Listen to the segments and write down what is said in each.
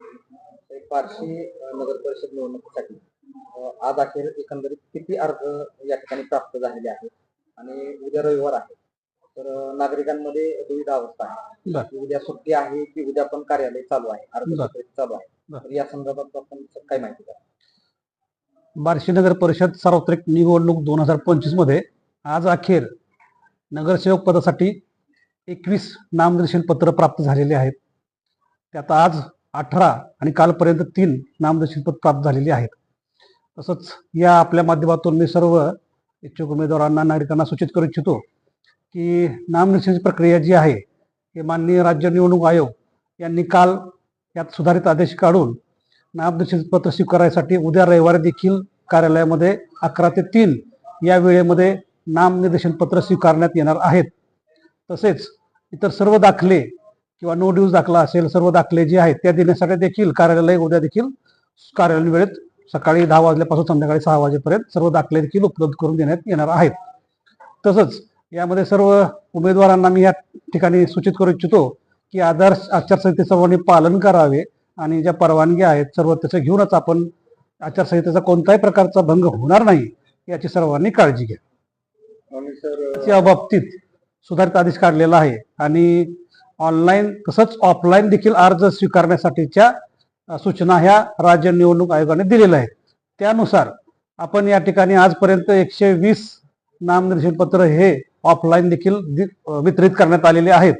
बार्शी नगर परिषद निवडणुकीसाठी आज अखेर एकंदरीत किती अर्ज या ठिकाणी प्राप्त झालेले आहेत? आणि उद्या रविवार आहे. तर नागरिकांमध्ये दुविधा अवस्था आहे. की उद्या सुट्टी आहे की उद्या पण कार्यालय चालू आहे अर्ज चालू आहे. तर या संदर्भात आपण काय माहिती द्या बार्शी नगर परिषद सार्वत्रिक निवडणूक दोन हजार पंचवीसमध्ये आज अखेर नगरसेवक पदासाठी एकवीस नामनिर्देशन पत्र प्राप्त झालेले आहेत. त्यात आज अठरा आणि कालपर्यंत तीन नामनिर्देशन पद प्राप्त झालेली आहेत. तसंच या आपल्या माध्यमातून मी सर्व इच्छुक उमेदवारांना नागरिकांना सूचित करू इच्छितो की नामनिर्देशनाची प्रक्रिया जी आहे हे माननीय राज्य निवडणूक आयोग यांनी काल यात सुधारित आदेश काढून नामनिर्देशन पत्र स्वीकारायसाठी उद्या रविवारी देखील कार्यालयामध्ये अकरा ते तीन या वेळेमध्ये नामनिर्देशन पत्र स्वीकारण्यात येणार आहेत. तसेच इतर सर्व दाखले किंवा नो ड्यूज दाखला असेल सर्व दाखले जे आहेत त्या देण्यासाठी देखील कार्यालय उद्या देखील कार्यालयीन वेळेत सकाळी दहा वाजल्यापासून संध्याकाळी सहा वाजेपर्यंत सर्व दाखले देखील उपलब्ध करून देण्यात येणार आहेत. तसंच यामध्ये सर्व उमेदवारांना मी या ठिकाणी सूचित करू इच्छितो की आदर्श आचारसंहिते सर्वांनी पालन करावे आणि ज्या परवानग्या आहेत सर्व त्याचं घेऊनच आपण आचारसंहितेचा कोणत्याही प्रकारचा भंग होणार नाही याची सर्वांनी काळजी घ्या. आणि सर या बाबतीत सुधारित आदेश काढलेला आहे आणि ऑनलाईन तसंच ऑफलाईन देखील अर्ज स्वीकारण्यासाठीच्या सूचना ह्या राज्य निवडणूक आयोगाने दिलेल्या आहेत. त्यानुसार आपण या ठिकाणी आजपर्यंत एकशे वीस नामनिर्देशन पत्र हे ऑफलाईन देखील वितरित करण्यात आलेले आहेत.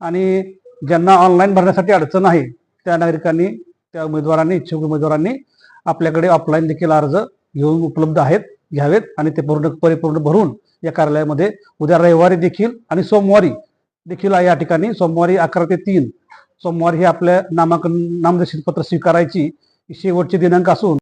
आणि ज्यांना ऑनलाईन भरण्यासाठी अडचण आहे त्या नागरिकांनी त्या उमेदवारांनी इच्छुक उमेदवारांनी आपल्याकडे ऑफलाईन देखील अर्ज घेऊन उपलब्ध आहेत घ्यावेत आणि ते पूर्ण परिपूर्ण भरून या कार्यालयामध्ये उद्या रविवारी देखील आणि सोमवारी देखील या ठिकाणी. सोमवारी अकरा ते तीन. सोमवारी हे आपल्या नामांकन नामनिर्देशन पत्र स्वीकारायची शेवटची दिनांक असून